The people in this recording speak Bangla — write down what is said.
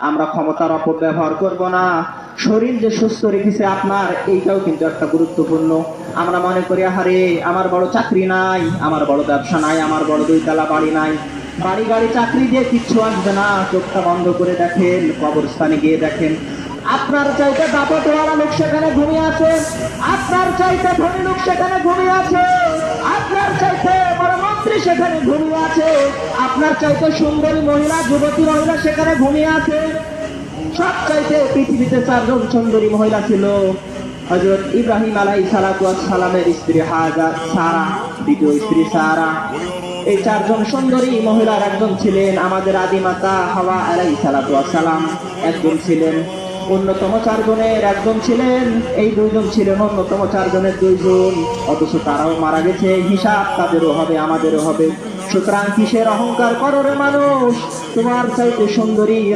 আমরা ক্ষমতার অপব্যবহার করব না। শরীর যে সুস্থ রেখেছে আপনার, এইটাও কিন্তু একটা গুরুত্বপূর্ণ। আমরা মনে করি, আহারে, আমার বড় চাকরি নাই, আমার বড় ব্যবসা নাই, আমার বড় দুইতলা বাড়ি নাই। বাড়ি গাড়ি চাকরি দিয়ে কিচ্ছু আসবে না। চোখটা বন্ধ করে দেখেন, কবরস্থানে গিয়ে দেখেন। আপনার চাইতে দাপটওয়ালা লোক সেখানে ঘুমিয়ে আছে। আপনার চাইতে ধনী লোক সেখানে ঘুমিয়ে আছে। আপনার চাইতে বড় মন্ত্রী সেখানে ঘুমিয়ে আছে। আপনার চাইতে সুন্দরী মহিলা, যুবতী মহিলা সেখানে ঘুমিয়ে আছে। সব চাইতে পৃথিবীতে চারজন সুন্দরী মহিলা ছিল। হজরত ইব্রাহিম আলাই সালামের স্ত্রী হাজা সারা, দ্বিতীয় স্ত্রী সারা। এই চারজন সুন্দরী মহিলার একজন ছিলেন আমাদের আদিমাতা হাওয়া আলাই সালাম। একজন ছিলেন অন্যতম চারজনের একজন ছিলেন, এই দুইজন ছিলেন অন্যতম চারজনের দুইজন। অথচ তারাও মারা গেছে। হিসাব তাদেরও হবে, আমাদেরও হবে। সুতরাং কিসের অহংকার? করো রে মানুষ। তোমার চাইতে সুন্দরী